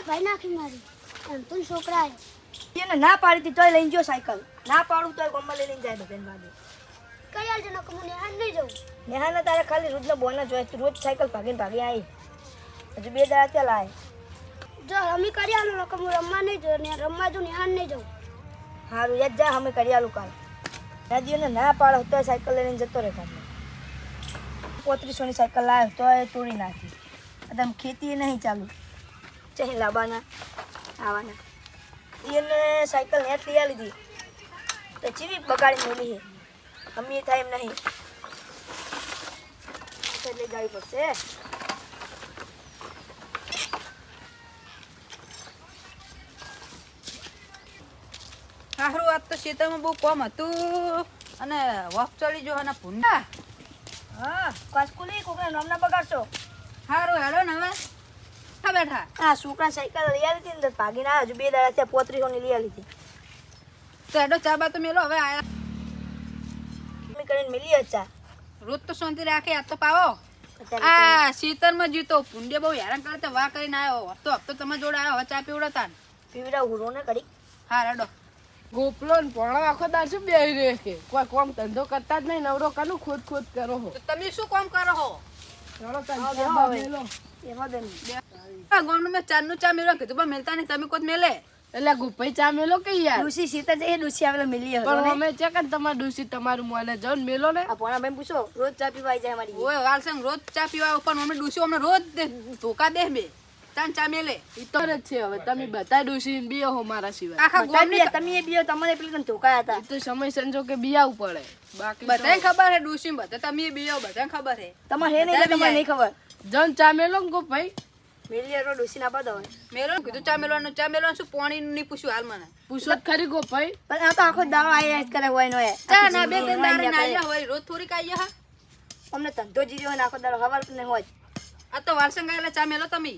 Cycle ભાઈ નાખી મારી. એમ તું છોકરા એ. એને ના પાડી હતી તોય લઈને જો સાયકલ. ના પાડું તોય ગમે લઈ લઈને જાય બેન બાજુ કઈ આલ જનો કે હું નેહાન નહીં જવું નેહાને તારે ખાલી રોજનો બોનસ જોઈએ તું રોજ સાયકલ ભાગીને ભાગી આવી હજુ બે દાડા ત્યાં લાય. જો અમે કરી આલું નકર હું રમવા નહીં જવું ને રમવા જો નેહાન નહીં જવું સારું યાદ જા અમે કરી આલું કાલ દાદીઓને ના પાડો તોય સાયકલ લઈને જતો રહે ગામમાં. પોત્રીસોની સાયકલ લાવ્યો તોય તોડી નાખી. તમે ખેતી નહીં ચાલુ. ચાહી લાવવાના આવવાના એને સાયકલ નેટ લઈ લીધી તો ચીવી બગાડી મૂલી હે અમી થાય એમ નહીં. એટલે જવી પડશે. હારું આજ તો ખેતરમાં બહુ કોમ હતું. અને વફ ચડી જો અને ભૂંડા. હા કાસ્કુલી કોકના નામ નામના બગાડશો. હારું હાલો ને હવે. હા બેઠા? હા છોકરા સાયકલ લઈ આવી હતી ને ભાગી ના હજુ બે દાડા ત્યાં પોત્રીસોની લઈ આવી હતી. તો એડો ચા બા તો મેલો. હવે આયા. મમ્મી કરીને મેલી હતા રોજ તો શાંતિ રાખે આ તો પાવો. આ શીતળમાં જીતો ભૂંડે બહુ હેરાન કરે તો વા કરીને આવ્યો. હપ્તો હપ્તો તમે જોડે આવ્યો હવે ચા પીવડતા પીવડા ઉરો ને કરી હા રડો ગોપલો ને ભણો આખો દાર શું બે રે કે કોઈ કોમ ધંધો કરતા જ નહીં નવરો કાનું ખોદ ખોદ કરો હો. તમે શું કોમ કરો હો? એટલે ગુપાઈ ચા મેલો કે યાર? ડુસી સીતા જઈએ ડુસી આવેલા મિલી પણ અમે છે કે તમારું ડૂસી તમારું મોને ને મેલો ને. આ પોણા બેન પૂછો રોજ ચા પીવા આવી જાય અમારી. ઓય વાલસંગ રોજ ચા પીવા પણ અમને ડૂસી અમને રોજ ધોકા દે બે તાન ચા મેલે. ઈ તો જ છે હવે તમે બધા ડૂસી બે હો મારા સિવાય. આખા બધા તમે એ બીઓ તમને પેલી તને ધોકાયા હતા. તો સમય સંજો કે બિયાવું પડે. બાકી બધાને ખબર હે ડૂસી બધા તમે બે બધાને ખબર હે. તમારે હે નહીં તમારે નહીં ખબર? જન ચા મેલો ને ગોપાઈ મિલી હતો ના પાડો મેલો કીધું ચા મેલવાનું ચા મેલવાનું શું પાણી ની પૂછ્યું હાલ મને. પૂછો ખરી ગોપાઈ પણ આ તો આખો દાડો આયા જ કરે હોય નો એ ચા ના બે ત્રણ દાડે ના આયા હોય રોજ થોડીક આયા હા. અમને ધંધો જીર્યો ને આખો દાડો હવાર ને હોય. આ તો વાલસંગ આયેલા ચા મેલો તમે.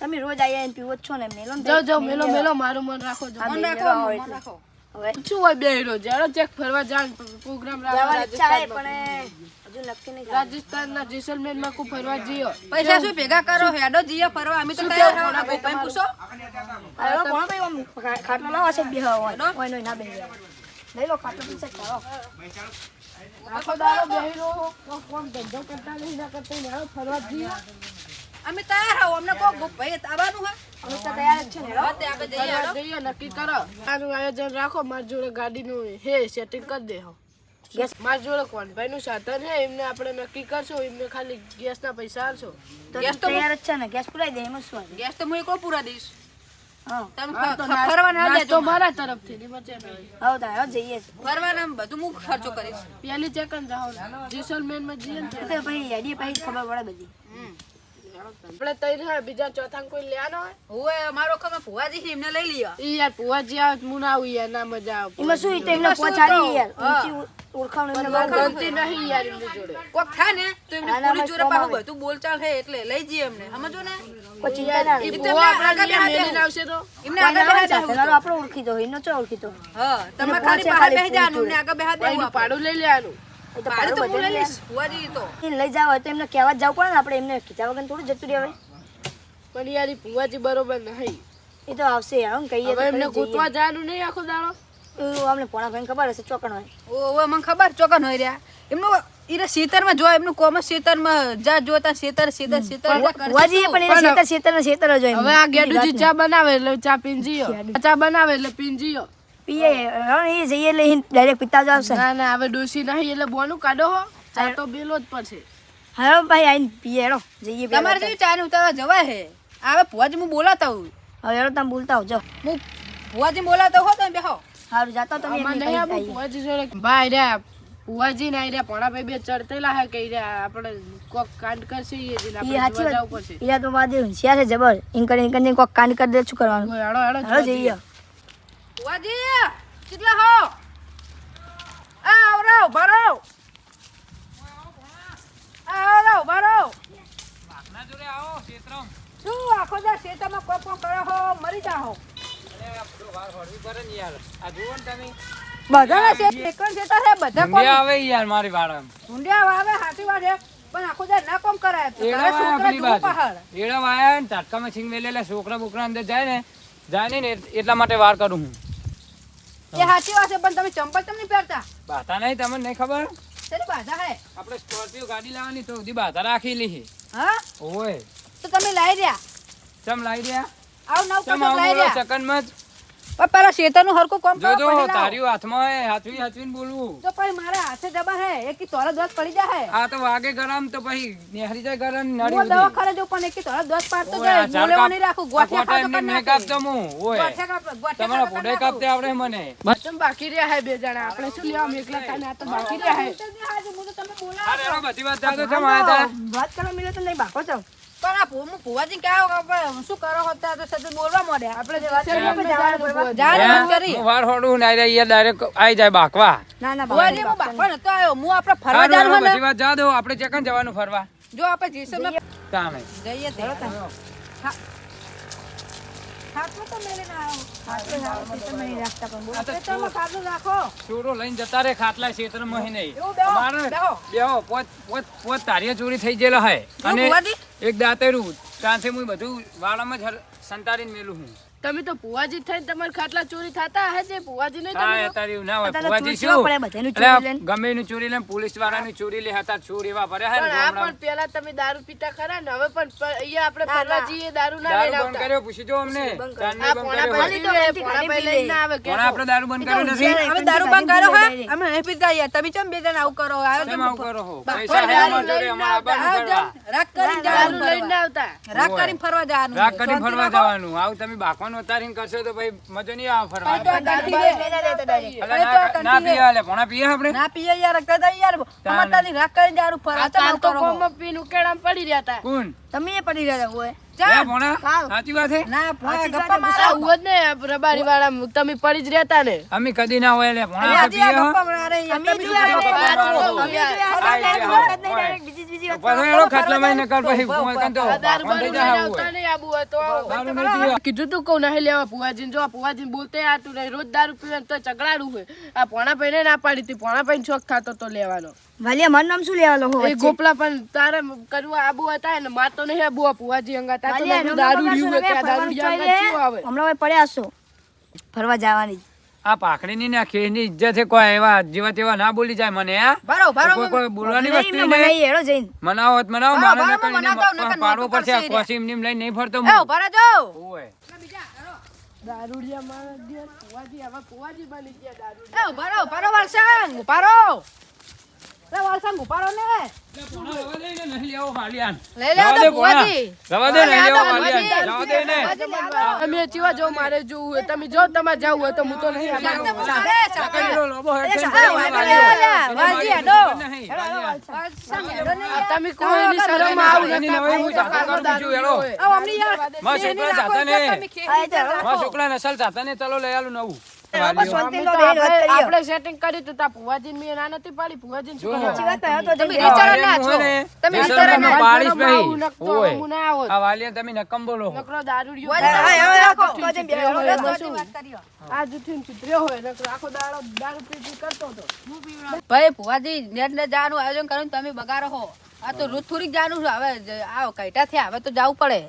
તમે રોજ આયા પીવો છો ને મેલો ને જાઓ જાઓ મેલો મેલો મારું મન રાખો. મન રાખો મન રાખો. હવે શું હોય બે રોજ જાડો ચેક ફરવા જાણ પ્રોગ્રામ રાખવા ઈચ્છા હે પણ હજુ નક્કી નહીં રાજસ્થાન ના જેસલમેરમાં કો ફરવા જીયો પૈસા શું ભેગા કરો? હેડો જીએ ફરવા. અમે તો તૈયાર થવાના ગોપાઈ પૂછો? હવે કોણ ભાઈ આમ ખાટલો લાવો છે? બે હોય હોય નહીં ના બે. લઈ લો ખાટલો પીસે કરો. આખો દાડો. બેહી રહો કોણ ધંધો કરતા નહીં ના કરતા ને ફરવા જઈએ. અમે તૈયાર આવો અમને કહો ભાઈ આવવાનું હે? અમે તો તૈયાર જ છે ને હવે તે આપણે જઈએ જઈએ નક્કી કરો. આનું આયોજન રાખો માર જોડે ગાડીનું હે સેટિંગ કરી દેહો ગેસ માર જોડે કોનભાઈ નું સાધન હે એમને આપણે નક્કી કરશો એમને ખાલી ગેસ ના પૈસા આલશો ગેસ તો તૈયાર જ છે ને ગેસ પુરાઈ દે એમાં શું ગેસ તો હું એકલો પૂરા દઈશ. મારા તરફથી. હવે હવે જઈએ. ફરવાના બધું હું ખર્ચો કરીશ. પેલી ચેકન જાઓ. જેસલમેરમાં જઈએ ને ખબર પડે બધી. આપણે તઈ હોય બીજા ચોથા કોઈ લેવાનો હોય? હવે મારો ખબર ભુવાજી છે એમને લઈ લઈએ ઈ યાર ભુવાજી આવે તો ના આવું યાર ના મજા આવે એમાં શું તો એમને એમાં શું પહોંચાડી તો? યાર હા. ઊંચી ઓળ- ઓળખાણ એમને પણ નહીં યાર એમની જોડે. કોક થાય ને તો એમને આનામાં જોડે કોમ બધું બોલચાલ હે એટલે લઈ જઈએ એમને. સમજો ને? પછી ચિંતા ના તો આપણા આગળ અહીંયા બેહાડે. આવશે તો? એમને આગળ ના હોય બેહાડે. સાથે, નાનો આપણો ઓળખીતો હોય, એનો ચો ઓળખીતો? હા તમે ખાલી પહોંચે બહાર ખાલી બેસી જવાનું આગળ બેહાડી પણ દેવું એનું લઈ લેવાનું. એ તો ભાડું તો હું લઈ તો જાવ તો એમને કહેવા જ જવું પડે ને આપણે એમને. કીધા વગર થોડું જતું રહેવાય પણ યાર ભુવાજી બરોબર નહીં. એ તો આવશે યાર હું કહીએ તો હવે એમને ગોતવા જવાનું નહીં આખો દાડો? અમને પોણા ભાઈને ખબર હશે ચોકણ હોય. ઓ મને ખબર ચોકન હોય રહ્યા. એમનું ઈરે શેતરમાં જો એમનું કોમર્સ શેતરમાં. જા જોતા શેતર શેતર શેતર એટલે કરશે ભુવાજી શું? પણ એને શેતર શેતર શેતર જ હવે આ ગેડુજી ચા બનાવે એટલે ચા પીને ચા બનાવે એટલે પીને જીયો પીએ એ જઈએ એટલે ડાયરેક્ટ પીતા જ આવશે. ના ના હવે ડોસી નહીં એટલે બોનું કાઢો હો. ચા તો બેલો જ પડશે. હા ભાઈ આઈને પીએ હેડો જઈએ તમારે જેવી ચા ને ઉતારવા જવાય હે? હવે ભુવાજી હું બોલાતા હું હવે હેડો તમે બોલતા હોવ હું ભુવાજી બોલાતો હો તમે બેહો. સારું જાતા તમે. ભુવાજી જોડે ભાઈ રે ભુવાજી ના રહ્યા પોણા ભાઈ બે ચડતેલા હે કઈ રહ્યા આપણે કોક કાંડ કરશે એ એ આપણે જવા જોવા જવું પડશે. ઈરા તો વાદે હોશિયાર છે જબર ઇન કરી ઇન કરીને કોક કાંડ કરી દે શું કરવાનું? હેડો હેડો જઈએ. ભુવાજી કેટલા હો? આ આવરો ભરો આવરો ભરો શું આખો દા શેતામાં કોપ પણ કરો હો? મરી શેતા છે બધા કોણ આવે યાર મારી વાળા ઊંડિયા આવે હાથી વાળે પણ આખો દાડો ના કોમ કરાય તો એડા વાયા ને ઝાટકામાં છીંગ મેલેલા છોકરા બોકરા અંદર જાય ને જાય ને એટલા માટે વાર કરું હું. એ સાચી વાત છે પણ તમે ચંપલ તમને પહેરતા? બાધા નહીં તમને નહીં ખબર? શેની બાધા હે? આપણે સ્કોર્પિયો ગાડી લાવવાની તો સુધી બાધા રાખેલી છે હા? ઓય. તો તમે લાવી રહ્યા? ચમ લાવી રહ્યા? આવ નવ ચમ લાવી રહ્યા? સેકન્ડમાં જ? પેલા શેતરનું હરખું કામ જો લાવો. તારીઓ હાથમાં હે હાથવી હાથવીને બોલવું. તો પછી મારા હાથે દબા હે એક તોરા દોસ પડી જાય આ તો વાગે ગરમ તો પછી નેહરી જાય ગરમ હું દવા. દવાખાને જઉં પણ એક તોરા દોસ પાડતો જાય. બોલેવા નહીં રાખું ગોઠિયા ખાતો કરી મેં કાપતો હું ઓય. તમારા પોડે કાપતે આવડે મને. ચમ બાકી રહ્યા હે બે જણા. આપણે શું લેવા એકલા કાને આ તો બાકી રહ્યા હે. હું અરે બધી વાત જાતો છે આયા વાત કરવા મિલે તો નહીં બાકો જાવ પણ આ ભૂ- ભુવાજી કહો શું કરો છો તો સજ્જન બોલવા માંડ્યા. આપણે જવાનું? કરી. વાર હોડું ને આઈ ડાયરેક્ટ આઈ જાય બાકવા ના ના ભુવાજી, હું બાપા નતો આવ્યો. હું આપણે ફરવા જવાનું હારું, હોય બધી વાત જા દો આપણે ચકન જવાનું ફરવા જો આપણે તાણે જઈએ હા. લઈને જતા રે ખાટલા નહીં. તારીએ ચોરી થઈ ગયેલો હે. અને એક દાંતેરું ત્યાંથી હું બધું વાળામાં જ સંતાડીને મેલું હું. તમે તો પુવાજી થઈને તમારા ખાટલા ચોરી થતા હે છે ભુવાજી નહીં તમે તારી ના હોય. પુવાજી ચોરી શું? બધાનું ગમે નું ચોરી લે પોલીસ વાળાની ચોરી લે હતા ચોરી એવા ભરે હે પણ આ પણ પેલા તમે દારૂ પીતા ખરા ને? હવે પણ અહીંયા આપણે ફરવા જઈએ દારૂ ના લઈને દારૂ બંધ આવતા. કર્યો પૂછી જો અમને. આ બંધ પોણા કર્યો આવે પણ આપણે દારૂ બંધ કર્યો નથી? હવે દારૂ બંધ કર્યો હે? અમે અહીં પીતા યાર. તમે ચમ બે જણા આવું કરો? આવ્યો કેમ આવું કરો હો? પૈસા હે અમાર જોડે, અમાર આવો ફરવા. જમ. કરીને દારૂ લઈને ના આવતા. રાખ કરીને ફરવા જવાનું. રાખ. કરીને ફરવા જવાનું. આવું તમે બાકવાનું ઉતારીને કરશો તો ભાઈ મજો નહીં આવે ફરવા. ના- ના પીએ હાલે ભણા પીએ આપણે? ના પીએ યાર હતા યાર. અમાર તારી રાખ કરીને દારૂ ફરવા. તો કોમ હો? કોમમાં પડી રહ્યા હતા. કોણ? તમે પડી રહ્યા હોય. સાચી વાત છે ના ભાઈ સાચી ગપ્પા વાત મારો. આ ઉવદ ને રબારી વાળા તમે પડી જ રહેતા ને. અમે કદી ના હોય. કીધું તું કહું નહીં લેવા પુવાજી જો પુવાજી બોલતે આતું નહીં રોજ દારૂ પીવે તો ચગડાડું હોય. આ પોણા ભાઈને ના પાડી હતી પોણા ભાઈને શોખ થતો તો લેવાનો. વાલિયા મારું નામ શું લેવાલો હો એ ગોપલા પણ તારે કરવા આબુ હતા ને માર તો નહીં આબુ આપું. ભુવાજી અંગા તા તો દારૂ રહ્યું કે દારૂ જામ આવે હમણાં હવે પડ્યા છો ફરવા જવાની. આ પાખડીની ને આ ખેડની ઇજ્જત છે કોઈ એવા જેવા તેવા ના બોલી જાય મને આ ભરો, ભરો, કોઈ કોઈ બોલવાની વસ્તુ નહીં. હેડો જઈને. મનાવો હોત મનાવો મારે બરાબર, કરી પાડવો પડશે આ કરશે કોસી એમને નહીં ફરતો એ હું. ભરા જો ઓય. દારૂડિયા મારા દે કુવાજી હવે કુવાજી બની ગયા દારૂ એ રહો, વાલસંગ, ઊભા રહો. લે, ને. અમે ચીવા જો મારે જોવું હોય. તમે જો તમારે જવું હોય તો હું તો નહીં હેડો ને શરમ આવું છોકરા નસલ જાતા ને ચલો લઈ આલું નવું. આપણે સેટિંગ કર્યું તો તા ભુવાજીને મેં ના નથી પાડી ભુવાજીને શું જો. કરવા? સાચી વાત તો હતો તમે જઈને ના છો. તમે જેસલ ના. પાડીશ ભાઈ. ઓય. હું ના આ વાલિયા તમે નકમ બોલો નકરો દારૂડિયો વાલિયા, હોય. હા, હવે રાખો. તો જેમ ચિતર્યો હોય બેહો, એમાં ખોટી શું? વાત કરી આ જુઠ્ઠીને ચિતર્યો હોય નકરો આખો દાડો દારૂ પી પી કરતો હતો ભાઈ ભુવાજી નેટ ને જવાનું આયોજન કર્યું તમે બગાડો હો આ તો ઋતુરી જવાનું હવે આવો આ કઈટા થયા હવે તો જવું પડે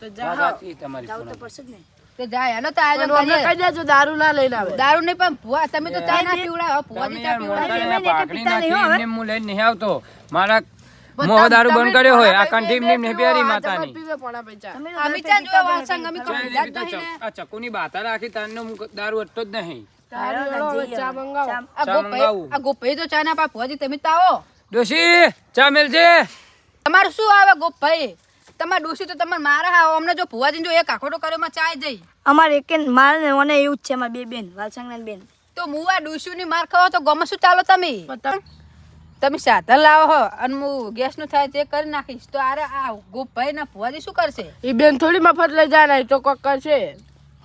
તો વાત જા સાચી તમારી જાવું તો પડશે જ ને તો જાય એનો તો આયોજન પણ કહી દેજો દારૂ ના લઈને આવે. દારૂ નહીં પણ ભુવા તમે તો ચા ના પીવડાવો તમે ભુવાજી ચા મોટા એમને પાઘડી પિતા નહીં નાખી હો, એમને હું લઈને નહીં આવતો. મારા મોહ દારૂ બંધ કર્યો હોય આ કંઠી પીવો, આ માતાની અમે અમે જ નહીં બાતા રાખી તારનો હું દારૂ અટતો જ નહીં. આ તો ચા ના પા ભુવાજી તમે તાવો દોશી ડોશી ચા મેલજે. તમારું શું આવે ગોપાઈ? તમારે ડોસી તો તમારે મારા આવો અમને જો ભુવાજી જો એક આખોટો કર્યો માં ચાય જઈ. અમારે એક મારે ને મને એવું જ છે અમાર બે બેન વાલસંગના બેન. તો મુવા ડોસી ની માર ખાવા તો ગમે શું ચાલો તમે? તમે- તમે સાધન લાવો હો અને હું ગેસનું થાય તે કરી નાખીશ. તો આરે આ ગોપભાઈ ના ભુવાજી શું કરશે? એ બેન થોડી મફત લઈ જાય તો કોક કરશે.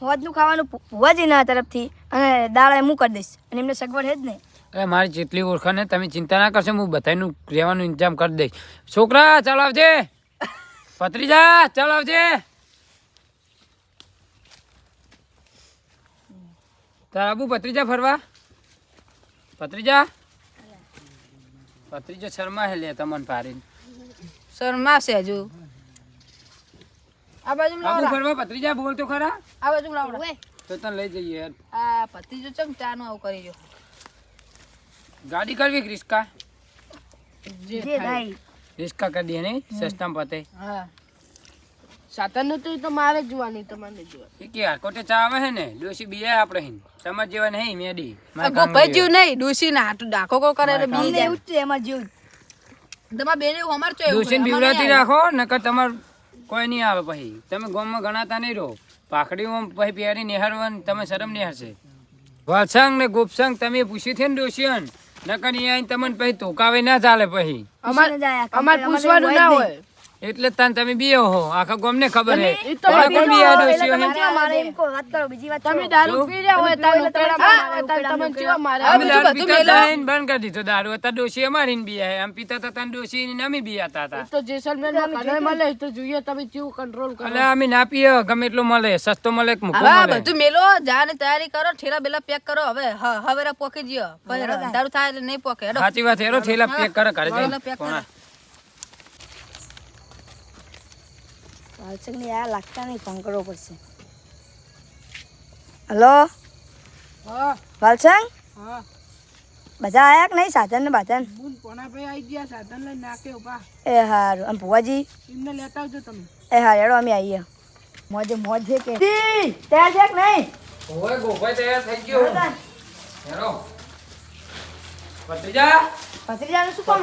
હોજનું ખાવાનું ભુવાજીના તરફથી અને દાળ હું કરી દઈશ અને એમને સગવડ છે જ ને અરે મારી જેટલી ઓળખાણ ને તમે ચિંતા ના કરશો હું બધાનું રહેવાનું ઇન્તજામ કરી દઈશ. છોકરા ચાલો આવજે. ભત્રીજા ચાલ આવજે. તારા આબુ ભત્રીજા ફરવા? ભત્રીજા? ભત્રીજો શર્મા હે લે તમને પારીને. છે હજુ. આ બાજુ લાવડા. ફરવા ભત્રીજા? બોલ તો ખરા. આ બાજુ લાવડા. તો તને લઈ જઈએ આ પત્રીજો ચમ ચાનો આવું કરી જો ગાડી કરવી રિસ્કા જે થાય. રિસ્કા કરી દે નહીં સસ્તામાં પતે. હા. સાતનનું તો તો મારે જોવાની તમારે નહીં જોવાની. કે હારકોટે ચા આવે હે ને ડોસી બીએ આપણે હિન. સમજ જેવા નહીં મેડી ગોપાઈ જીવ નહીં ડૂસી ના હાટુ ડાકો કો કરે એટલે બી એવું જ છે એમાં જીવ. તમારા બેને અમાર ચો એવું ડોસીને બીવડાતી રાખો નકર તમાર કોઈ નહીં આવે પછી. તમે ગામમાં ગણાતા નહીં રહો. પાખડીમાં પછી પહેરી નિહારવાનું તમે શરમ નહીં હશે. વાલસંગ ને ગુપસંગ તમે પૂછ્યું છે ને ડોસીઓન નકર અહીંયા તમને પછી ધોકાવે ના ચાલે પછી. અમારે પૂછવાનું ના હોય. એટલે તાન તમે બીઓ હો. આખા ગામને ખબર હે. ઈ તો તમે બીજો કોણ એટલે ડોસીઓ તમે મારે એમ કહો, વાત કરો બીજી વાત તમે દારૂ પી રહ્યા હોય તાર તાર તમને કેવા મારે હવે અમે દારૂ પીતા મેલો. બંધ કરી દીધો દારૂ. અત્યારે ડોસી અમારી બીયા હે આમ પીતા તા તાન ડોસી ને અમે બીયાતા હતા. તો જેસલમેરમાં કને મળે તો જોઈએ તમે કેવું કંટ્રોલ કરો. અલે અમે ના પીએ ગમે એટલું મળે. સસ્તો મળે કે મુકો હા બધું મેલો જાની તૈયારી કરો ઠેલા બેલા પેક કરો. હવે હ- હવેરા પોકી જ્યો દારૂ થાય એટલે નહીં પોકે. સાચી વાત હેરો ઠેલા પેક કરે ઘરે જઈને. પેક કરે. વાલસંગને આ લાગતા નહીં ફોન કરવો પડશે. હલો? હા. વાલસંગ હા. બધા આયા કે નહીં? સાધન ને બાધન? ભાઈ આવી ગયા સાધન લઈને નાખે ઊભા એ હારું. આમ ભુવાજી? એમને લેતા આવજો તમે. એ હેડો અમે આવીએ મોજે મોજ છે કે ત્યાં છે કે નહીં? ઓય ગોપાઈ તૈયાર થઈ ગયો. હેરો ભત્રીજા? ભત્રીજાનું શું કામ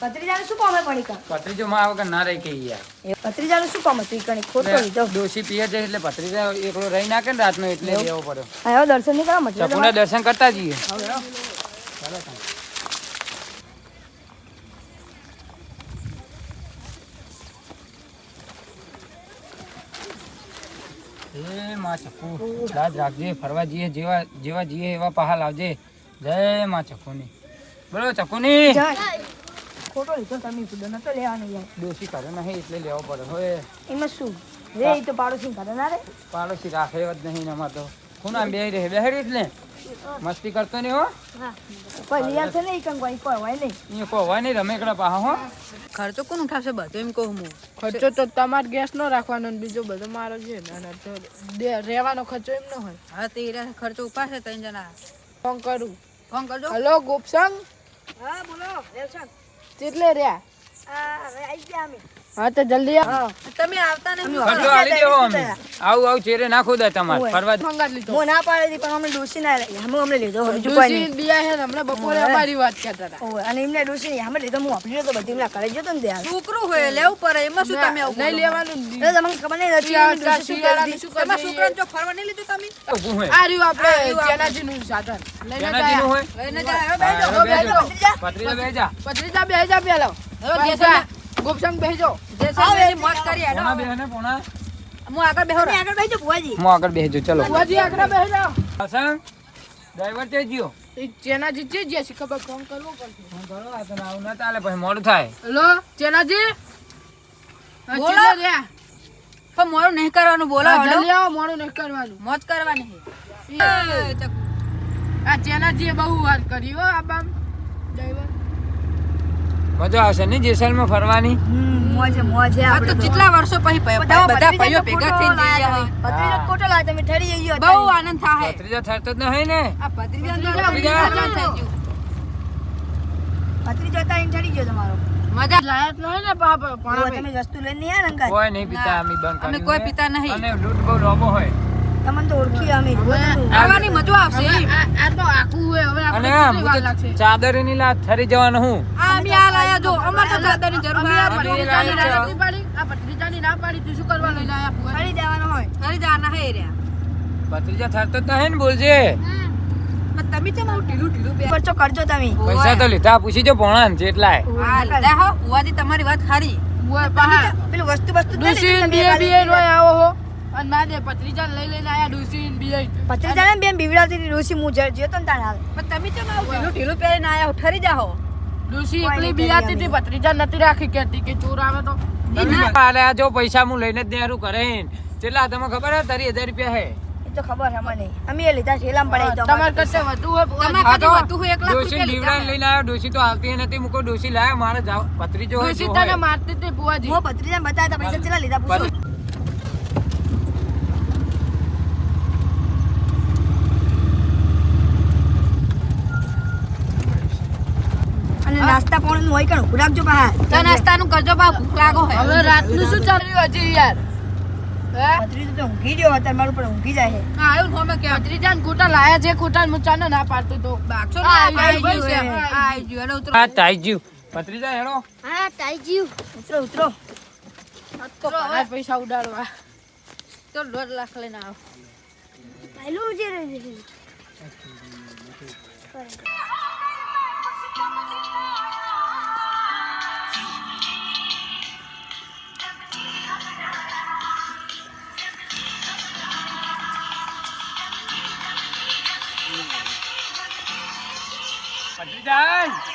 ભત્રીજા શું કામ હે પડીકા ભત્રીજો માં વગર ના રહી કે યાર. એ ભત્રીજાનું શું કામ હતું? ઈ કણી ખોટો લીધો. ડોસી પીએ છે એટલે ભત્રીજા એકલો રહી નાખે ને રાતનો એટલે લેવો પડ્યો આવ્યો દર્શન નહીં કરવા મતલબ ચકુના દર્શન કરતા જઈએ. એ માં ચકુ. દાદ રાખજે ફરવા જઈએ જેવા જેવા જઈએ એવા પહાલ આવજે. જય માં ચકુની. બોલો ચકુની. ખોટો લીધો તમે સુધો ન તો લેવાનો યાર. દોષી કરે નહીં એટલે લેવો પડે. હવે એમાં શું? રે એ તો પાડોશી કરે ના રે. પાડોશી રાખે જ નહીં ને અમાર તો. ખૂણા બે રહે? બેહરી એટલે? મસ્તી કરતો નહીં હો? કોઈ લિયા છે નહીં કંઈ કોઈ કોઈ હોય નહીં? એ કોઈ હોય નહીં રમેકડા પાહા હો. ખર્ચો કોણ ઉઠાવશે બધું? એમ કહું હું. ખર્ચો તો તમારે ગેસ નો રાખવાનો ને બીજો બધો મારો છે ને અને તો રહેવાનો ખર્ચો એમ ન હોય. હા તે ખર્ચો ઉપાડશે ત્રણ જણા. ફોન કરું. ફોન કરજો. હલો ગોપસંગ? હા બોલો રેવસન કેટલે રહ્યા હવે આવી ગયા અમે. હા તો જલ્દી આવ. તમે આવતા નહીં ખર્ચો આલી દેવો અમે. આવું આવું ચેરે નાખો દે તમારે. ફરવા મંગાત લીધો. હું ના પાડી પણ અમને ડોસી ના લઈ અમે અમને લીધો હવે કોઈ નહીં. દિયા હે ને બપોરે અમારી વાત કરતા હતા. ઓય, અને એમને ડોસી નહીં. અમે લીધો હું આપણી તો બધી. એમના કરે જતો ને ત્યાં. છોકરું હોય લેવું પડે. એમાં શું તમે આવું નહીં લેવાનું. એટલે તમને ખબર નહીં હતી શિયાળા- એમની ડોશી શું શિયાળાનું શું એમાં છોકરાને જો ફરવા નહીં લીધું તમે? આ રહ્યું આપણે જેનાજીનું સાધન. લઈને તેનાજીનું લઈને જાય. હવે હા, બેસજો. હવે બેહજો. પતરીજા બેહજા. પત્રીજા બેહી જા હવે જેસલમેર- ગોપસંગ બેહજો જેસલમેરની મોજ કરી હેડો. પોણા બેહને પોણા. હું આગળ બેહો રે આગળ બેહજો ભુવાજી. હું આગળ બેહજો ચલો. બુઆજી આગળ બેહજો. હસન ડ્રાઈવર તે જીઓ જેનાજી છે જે છે ખબર ફોન કરવો પડશે. ફોન કરો આ તો આવું ના ચાલે પછી મોડું થાય. હેલો જેનાજી હા, બોલો. રે પણ મોડું નહીં કરવાનું બોલો. જલ્દી આવો મોડું નહીં કરવાનું. મોજ કરવાની છે. આ ચેનાજીએ બહુ વાત કરી હો આ બામ. ડ્રાઈવર. મજા આવશે ને જેસલમાં ફરવાની મોજે મોજે આ તો તો. કેટલા વર્ષો પછી બધા પયો ભેગા થઈ ગયા. ભત્રીજો ખોટો લાયા તમે ઠરી જઈએ બહુ આનંદ થાય પતરીજા થતો જ નહીં ને આ ભત્રીજાનો તો ભત્રીજા. થઈ ગયું. ભત્રીજો અત્યારે એને ઠરી ગયો તમારો મજા લાયક ન હોય ને પા- પા- પણ તમે વસ્તુ લઈને નહીં આવ્યા ને અંકલ? કોઈ નહીં પીતા અમે બંધ અમે કોઈ. પીતા નહીં. અને લૂંટ બહુ લોબો હોય તમને તો ઓળખી અમે આવવાની મજા આવશે આ તો આખું હવે આપણે ચાદરની લાત થરી જવાનું હું અમે આ લાયા જો અમાર તો ચાદરની જરૂર અમે આ લાયા ના પાડી. આ ભત્રીજાની ના પાડી તું શું કરવા લઈને આયા ફુવા? ઠરી જવાનો હોય. ફરી જાના હે રહ્યા. પતરીજા થતો જ નહીં ને બોલજે. તમે ચમ આવું ઢીલું ઢીલું બે ખર્ચો કરજો તમે. પૈસા તો લીધા પૂછી જો પોણા જેટલાય. હા લીધા હો બુવાજી તમારી વાત ખરી. ફુવા પાહા પેલું વસ્તુ વસ્તુ તમે બીએ બીએ નો આવો હો. અને ના દે ભત્રીજાને લઈ લઈને આયા ડુસીન બીએ ભત્રીજાને બેન બીવડાવતી હતી ડોશી હું જ- જ્યો તો ને તાણે હાલ. પણ તમે ચમ આવું ઢીલું ઢીલું પહેરીને આયા હો ઠરી જાહો કોઈ એકલી બિયાતી હતી ભત્રીજા નથી રાખી કેતી કે ચોર આવે તો. અરે જો પૈસા હું લઈને જ દેરું કરે કેટલા તમે ખબર હે? તારી હજાર રૂપિયા હે. તો ખબર હે મને. અમે એ લીધા છેલામ પડે તો તમારે કરતા વધુ હે તમારે હા તો કદી વધુ હે 1 લાખ ડોશી લીવડાઈને લઈને આવ્યો ડોશી તો આવતી નથી મુકો ડોશી લાવ્યો મારે જાવ ભત્રીજો હોય ડોશી તને મારતી હતી બુઆજી હું ભત્રીજાને બતાતા પૈસા કેટલા લીધા પૂછો અને નાસ્તા પાણીનું હોય કણ? ઉભું રાખજો બહાર. ચા નાસ્તાનું કરજો બા ભૂખ લાગો હે. હવે રાતનું શું ચાલ્યું હજી યાર? હે? ભત્રીજો તો ઊંઘી ગયો અત્યારે મારું પણ ઊંઘી જાય છે હા આવ્યું ને હોમે કે ભત્રીજા ને ખોટા લાયા છે ખોટા ને હું ના પાડતો તો. આ ને આવી ગયું ગયું છે. છે આ આવી ગયું હેડો ઉતરો. આ તાઈજ્યું ભત્રીજા હેડો. હા તાઈ જીવ ઉતરો ઉતરો. તો પૈસા ઉડાડવા. તો દોઢ લાખ લઈને આવો. પહેલું જે રહી ભત્રીજા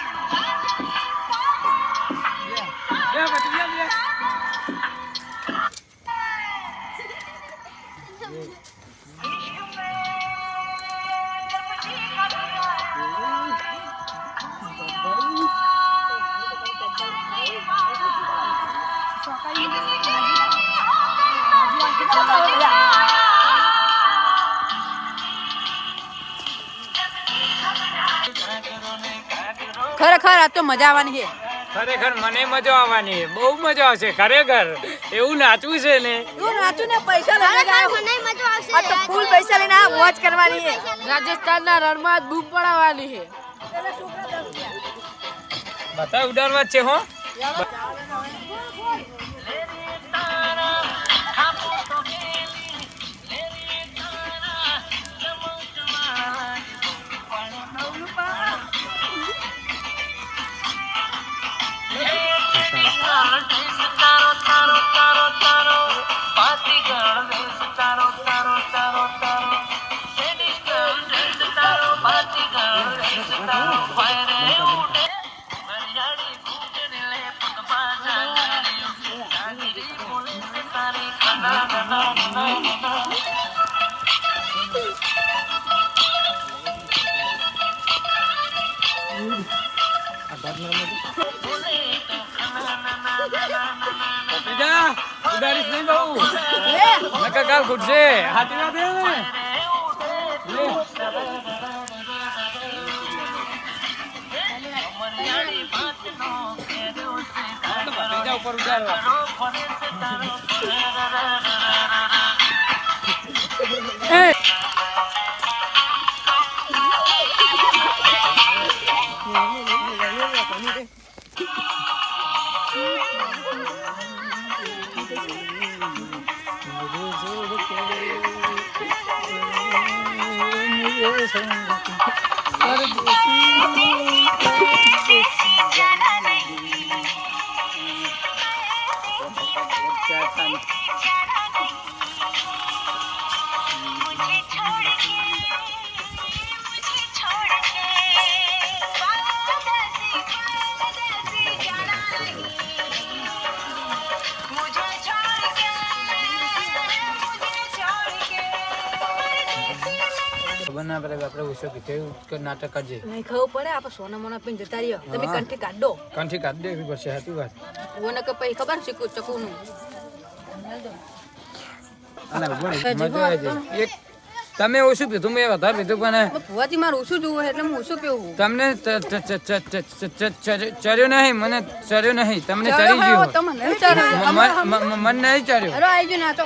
ખરેખર આ તો મજા આવવાની છે. ખરેખર મને મજા આવવાની. છે. બહુ મજા આવશે ખરેખર. એવું નાચવું છે ને? એવું નાચું ને પૈસા લઈને મને મજા આવશે આ તો ફૂલ પૈસા લઈને આ મોજ કરવાની છે. રાજસ્થાનના રણમાં બૂમ પડાવવાની છે. બધા ઉડાડવા જ છે હો. Taro, taro, taro. ભત્રીજા ઉડાડીશ નહીં બહુ. નકર કાલ ખૂટશે. હાથી ને તો ભત્રીજા ઉપર ઉડાડવા ખબર ના પડે આપણે ઓછો કીધું. નાટક કરજે નહીં ખબર પડે આપણે સોના મોના પીને જતા રહ્યો તમે કંઠી કાઢો. કાંઠી કાઢી દેવી પડશે સાચી વાત. ઓને કે પછી ખબર ચકુ ચકુનું. એક તમે ઓછું પીધું મેં વધારે પીધું પણ ભુવાથી મારે ઓછું જોવું એટલે હું ઓછું પીવું. તમને ચર્યો- નહીં મને ચર્યો નહીં. તમને ચડી ગયું મન નહીં ચર્યો આવી ગયો ને તો.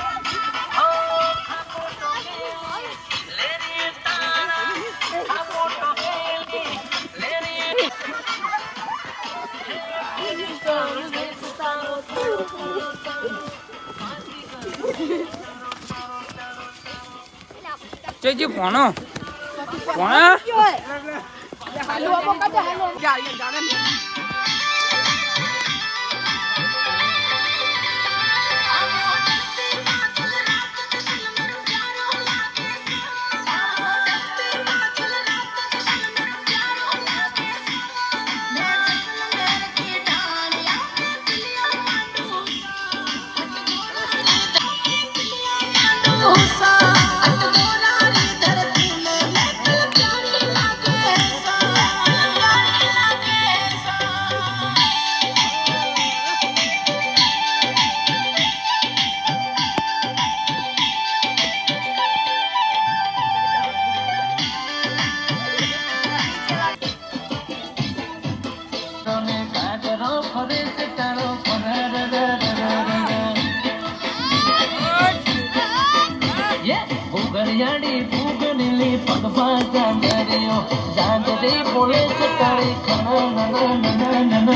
ചേച്ചി പോണോ പോണോ Oh, ಗಡಿಲಿ ಭಗವಾನ್ ಜಾಂಡರಿಯೋ ಜಾಂಡರಿ ಪೊಲೀಸ್ ತಳಿ ಕಣ ನನ ನನ ನನ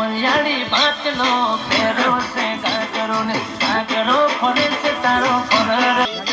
અમરિયાળી ભાતનો ફેરો છે કાકરો ને કાકરો ફરે છે તારો ફરર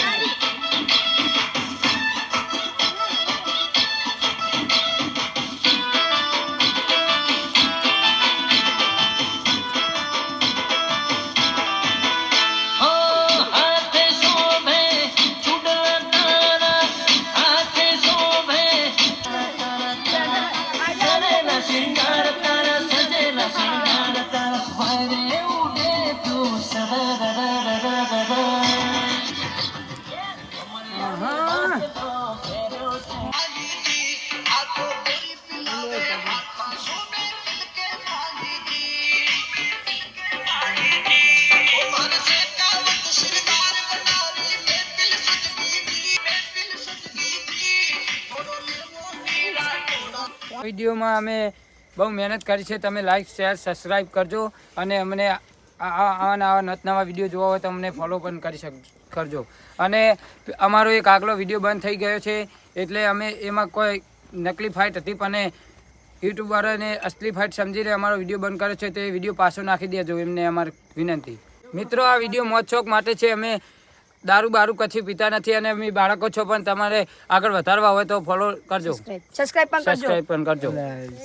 વિડીયોમાં અમે બહુ મહેનત કરી છે. તમે લાઇક શેર સબસ્ક્રાઈબ કરજો અને અમને આવા નવા નત નવા વીડિયો જોવા હોય તો અમને ફોલો પણ કરી શક, કરજો. અને અમારો એક આગલો વીડિયો બંધ થઈ ગયો છે એટલે અમે એમાં કોઈ નકલી ફાઇટ હતી, પણ યુટ્યુબવાળાને અસલી ફાઇટ સમજીને અમારો વીડિયો બંધ કર્યો છે. તે વીડિયો પાછો નાખી દેજો એમને અમારી વિનંતી. મિત્રો, આ વીડિયો મોજ શોખ માટે છે. અમે દારૂ બારૂ કચ્છી પીતા નથી અને અમે બાળકો છો પણ તમારે આગળ વધારવા હોય તો ફોલો કરજો. સબસ્ક્રાઇબ પણ કરજો. સબસ્ક્રાઈબ પણ કરજો.